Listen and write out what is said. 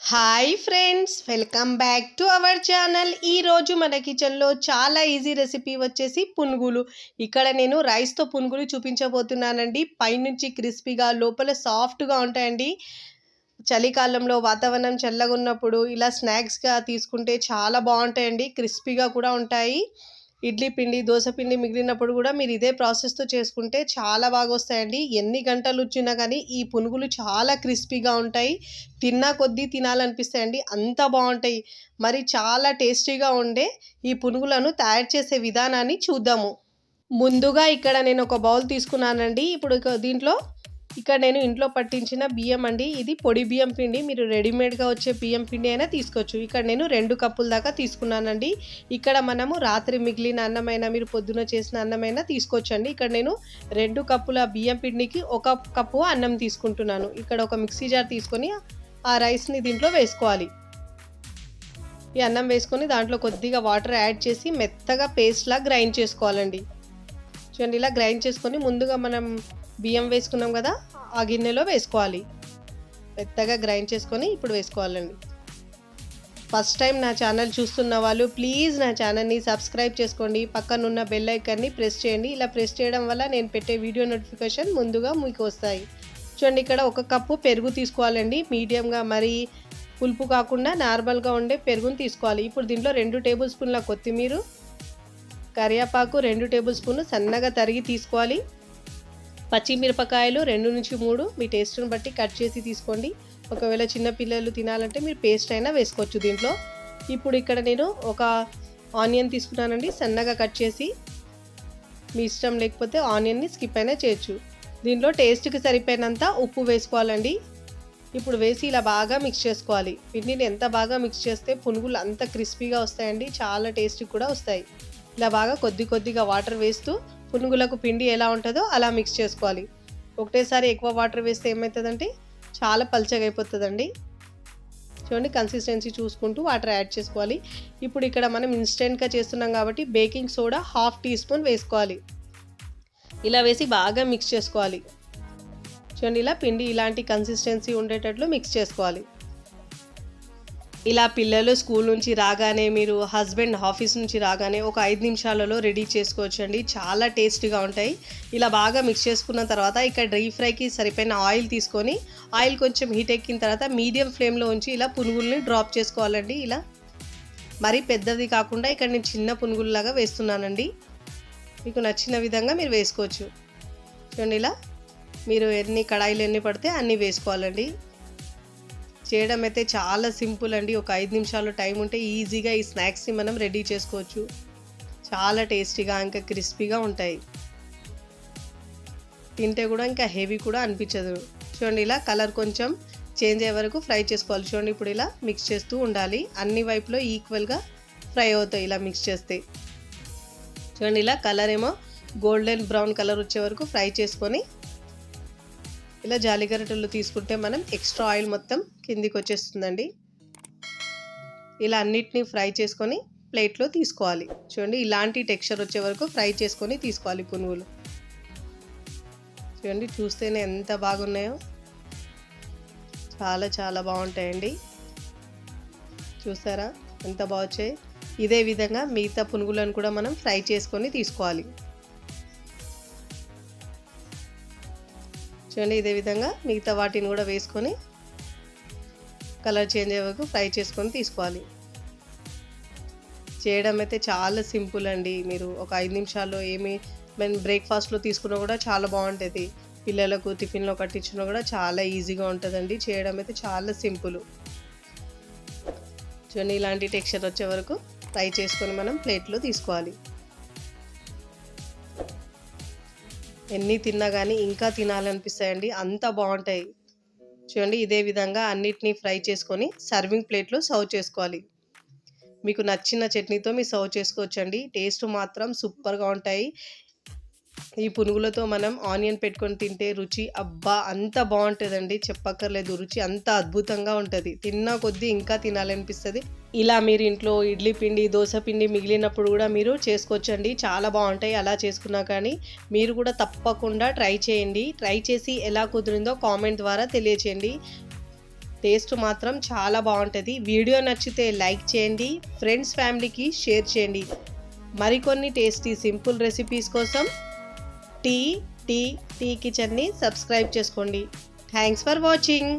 Hi friends welcome back to our channel. ఈరోజు మన కిచెన్లో చాలా ఈజీ రెసిపీ వచ్చేసి పునుగులు. ఇక్కడ నేను రైస్తో పునుగులు చూపించబోతున్నానండి. పైనుంచి క్రిస్పీగా లోపల సాఫ్ట్గా ఉంటాయండి. చలికాలంలో వాతావరణం చల్లగా ఉన్నప్పుడు ఇలా స్నాక్స్గా తీసుకుంటే చాలా బాగుంటాయండి. క్రిస్పీగా కూడా ఉంటాయి. ఇడ్లీ పిండి దోశ పిండి మిగిలినప్పుడు కూడా మీరు ఇదే ప్రాసెస్తో చేసుకుంటే చాలా బాగా వస్తాయండి. ఎన్ని గంటలు వచ్చినా కానీ ఈ పునుగులు చాలా క్రిస్పీగా ఉంటాయి. తిన్నా కొద్దీ తినాలనిపిస్తాయండి. అంత బాగుంటాయి. మరి చాలా టేస్టీగా ఉండే ఈ పునుగులను తయారు చేసే విధానాన్ని చూద్దాము. ముందుగా ఇక్కడ నేను ఒక బౌల్ తీసుకున్నానండి. ఇప్పుడు దీంట్లో ఇక్కడ నేను ఇంట్లో పట్టించిన బియ్యం అండి. ఇది పొడి బియ్యం పిండి. మీరు రెడీమేడ్గా వచ్చే బియ్యం పిండి అయినా తీసుకోవచ్చు. ఇక్కడ నేను రెండు కప్పుల దాకా తీసుకున్నానండి. ఇక్కడ మనము రాత్రి మిగిలిన అన్నమైనా మీరు పొద్దున చేసిన అన్నమైనా తీసుకోవచ్చండి. ఇక్కడ నేను రెండు కప్పుల బియ్యం పిండికి ఒక కప్పు అన్నం తీసుకుంటున్నాను. ఇక్కడ ఒక మిక్సీ జార్ తీసుకొని ఆ రైస్ని దీంట్లో వేసుకోవాలి. ఈ అన్నం వేసుకొని దాంట్లో కొద్దిగా వాటర్ యాడ్ చేసి మెత్తగా పేస్ట్లా గ్రైండ్ చేసుకోవాలండి. చూడండి ఇలా గ్రైండ్ చేసుకొని ముందుగా మనం బియ్యం వేసుకున్నాం కదా ఆ గిన్నెలో వేసుకోవాలి. మెత్తగా గ్రైండ్ చేసుకొని ఇప్పుడు వేసుకోవాలండి. ఫస్ట్ టైం నా ఛానల్ చూస్తున్న వాళ్ళు ప్లీజ్ నా ఛానల్ని సబ్స్క్రైబ్ చేసుకోండి. పక్కనున్న బెల్ ఐకాన్ని ప్రెస్ చేయండి. ఇలా ప్రెస్ చేయడం వల్ల నేను పెట్టే వీడియో నోటిఫికేషన్ ముందుగా మీకు వస్తాయి. చూడండి ఇక్కడ ఒక కప్పు పెరుగు తీసుకోవాలండి. మీడియంగా మరి పులుపు కాకుండా నార్మల్గా ఉండే పెరుగుని తీసుకోవాలి. ఇప్పుడు దీంట్లో రెండు టేబుల్ స్పూన్ల కొత్తిమీర కరివేపాకు రెండు టేబుల్ స్పూన్లు సన్నగా తరిగి తీసుకోవాలి. పచ్చిమిరపకాయలు రెండు నుంచి మూడు మీ టేస్ట్ని బట్టి కట్ చేసి తీసుకోండి. ఒకవేళ చిన్నపిల్లలు తినాలంటే మీరు పేస్ట్ అయినా వేసుకోవచ్చు దీంట్లో. ఇప్పుడు ఇక్కడ నేను ఒక ఆనియన్ తీసుకున్నానండి సన్నగా కట్ చేసి. మీ ఇష్టం లేకపోతే ఆనియన్ని స్కిప్ అయినా చేయొచ్చు. దీంట్లో టేస్ట్కి సరిపోయినంత ఉప్పు వేసుకోవాలండి. ఇప్పుడు వేసి ఇలా బాగా మిక్స్ చేసుకోవాలి. పిండిని ఎంత బాగా మిక్స్ చేస్తే పునుగులు అంత క్రిస్పీగా వస్తాయండి చాలా టేస్టీ కూడా వస్తాయి. ఇలా బాగా కొద్ది కొద్దిగా వాటర్ వేస్తూ పునుగులకు పిండి ఎలా ఉంటుందో అలా మిక్స్ చేసుకోవాలి. ఒకటేసారి ఎక్కువ వాటర్ వేస్తే ఏమవుతుందంటే చాలా పల్చగా అయిపోతుందండి. చూడండి కన్సిస్టెన్సీ చూసుకుంటూ వాటర్ యాడ్ చేసుకోవాలి. ఇప్పుడు ఇక్కడ మనం ఇన్స్టెంట్గా చేస్తున్నాం కాబట్టి baking soda half teaspoon వేసుకోవాలి. ఇలా వేసి బాగా మిక్స్ చేసుకోవాలి. చూడండి ఇలా పిండి ఇలాంటి కన్సిస్టెన్సీ ఉండేటట్లు మిక్స్ చేసుకోవాలి. ఇలా పిల్లలు స్కూల్ నుంచి రాగానే మీరు హస్బెండ్ ఆఫీస్ నుంచి రాగానే ఒక ఐదు నిమిషాలలో రెడీ చేసుకోవచ్చండి. చాలా టేస్టీగా ఉంటాయి. ఇలా బాగా మిక్స్ చేసుకున్న తర్వాత ఇక్కడ డ్రై ఫ్రైకి సరిపోయిన ఆయిల్ తీసుకొని ఆయిల్ కొంచెం హీట్ ఎక్కిన తర్వాత మీడియం ఫ్లేమ్లో ఉంచి ఇలా పునుగుల్ని డ్రాప్ చేసుకోవాలండి. ఇలా మరీ పెద్దది కాకుండా ఇక్కడ నేను చిన్న పునుగుల్లాగా వేస్తున్నానండి. మీకు నచ్చిన విధంగా మీరు వేసుకోవచ్చు. చూడండి ఇలా మీరు ఎన్ని కడాయిలు ఎన్ని పడితే అన్నీ వేసుకోవాలండి. చేయడం అయితే చాలా సింపుల్ అండి. ఒక ఐదు నిమిషాలు టైం ఉంటే ఈజీగా ఈ స్నాక్స్ని మనం రెడీ చేసుకోవచ్చు. చాలా టేస్టీగా ఇంకా క్రిస్పీగా ఉంటాయి. తింటే కూడా ఇంకా హెవీ కూడా అనిపించదు. చూడండి ఇలా కలర్ కొంచెం చేంజ్ అయ్యే వరకు ఫ్రై చేసుకోవాలి. చూడండి ఇప్పుడు ఇలా మిక్స్ చేస్తూ ఉండాలి. అన్ని వైపులో ఈక్వల్గా ఫ్రై అవుతాయి ఇలా మిక్స్ చేస్తే. చూడండి ఇలా కలర్ ఏమో గోల్డెన్ బ్రౌన్ కలర్ వచ్చే వరకు ఫ్రై చేసుకొని ఇలా జాలిగరిటెలు తీసుకుంటే మనం ఎక్స్ట్రా ఆయిల్ మొత్తం కిందికి వచ్చేస్తుందండి. ఇలా అన్నిటినీ ఫ్రై చేసుకొని ప్లేట్లో తీసుకోవాలి. చూడండి ఇలాంటి టెక్స్చర్ వచ్చే వరకు ఫ్రై చేసుకొని తీసుకోవాలి పునుగులు చూడండి చూస్తేనే ఎంత బాగున్నాయో. చాలా చాలా బాగుంటాయండి. చూసారా? ఎంత బాగుచ్చాయి ఇదే విధంగా మిగతా పునుగులను కూడా మనం ఫ్రై చేసుకొని తీసుకోవాలి. చూడండి ఇదే విధంగా మిగతా వాటిని కూడా వేసుకొని కలర్ చేంజ్ అయ్యే వరకు ఫ్రై చేసుకొని తీసుకోవాలి. చేయడం అయితే చాలా సింపుల్ అండి. మీరు ఒక ఐదు నిమిషాల్లో ఏమి మేము బ్రేక్ఫాస్ట్లో తీసుకున్నా కూడా చాలా బాగుంటుంది. పిల్లలకు టిఫిన్లో కట్టించినా కూడా చాలా ఈజీగా ఉంటుందండి. చేయడం అయితే చాలా సింపుల్. చూడండి ఇలాంటి టెక్స్చర్ వచ్చే వరకు ఫ్రై చేసుకొని మనం ప్లేట్లో తీసుకోవాలి. ఎన్ని తిన్నా కానీ ఇంకా తినాలనిపిస్తాయండి. అంత బాగుంటాయి. చూడండి ఇదే విధంగా అన్నిటినీ ఫ్రై చేసుకొని సర్వింగ్ ప్లేట్లో సర్వ్ చేసుకోవాలి. మీకు నచ్చిన చట్నీతో మీరు సర్వ్ చేసుకోవచ్చండి. టేస్ట్ మాత్రం సూపర్గా ఉంటాయి. ఈ పునుగులతో మనం ఆనియన్ పెట్టుకొని తింటే రుచి అబ్బా అంత బాగుంటుందండి. చెప్పక్కర్లేదు రుచి అంత అద్భుతంగా ఉంటుంది. తిన్నా కొద్దీ ఇంకా తినాలనిపిస్తుంది. ఇలా మీరు ఇంట్లో ఇడ్లీ పిండి దోశ పిండి మిగిలినప్పుడు కూడా మీరు చేసుకోవచ్చండి. చాలా బాగుంటాయి అలా చేసుకున్నా కానీ మీరు కూడా తప్పకుండా ట్రై చేయండి. ట్రై చేసి ఎలా కుదిరిందో కామెంట్ ద్వారా తెలియచేయండి. టేస్ట్ మాత్రం చాలా బాగుంటుంది. వీడియో నచ్చితే లైక్ చేయండి ఫ్రెండ్స్ ఫ్యామిలీకి షేర్ చేయండి. మరికొన్ని టేస్టీ సింపుల్ రెసిపీస్ కోసం టీ టీ టీ కిచెన్ని సబ్స్క్రైబ్ చేసుకోండి. Thanks for watching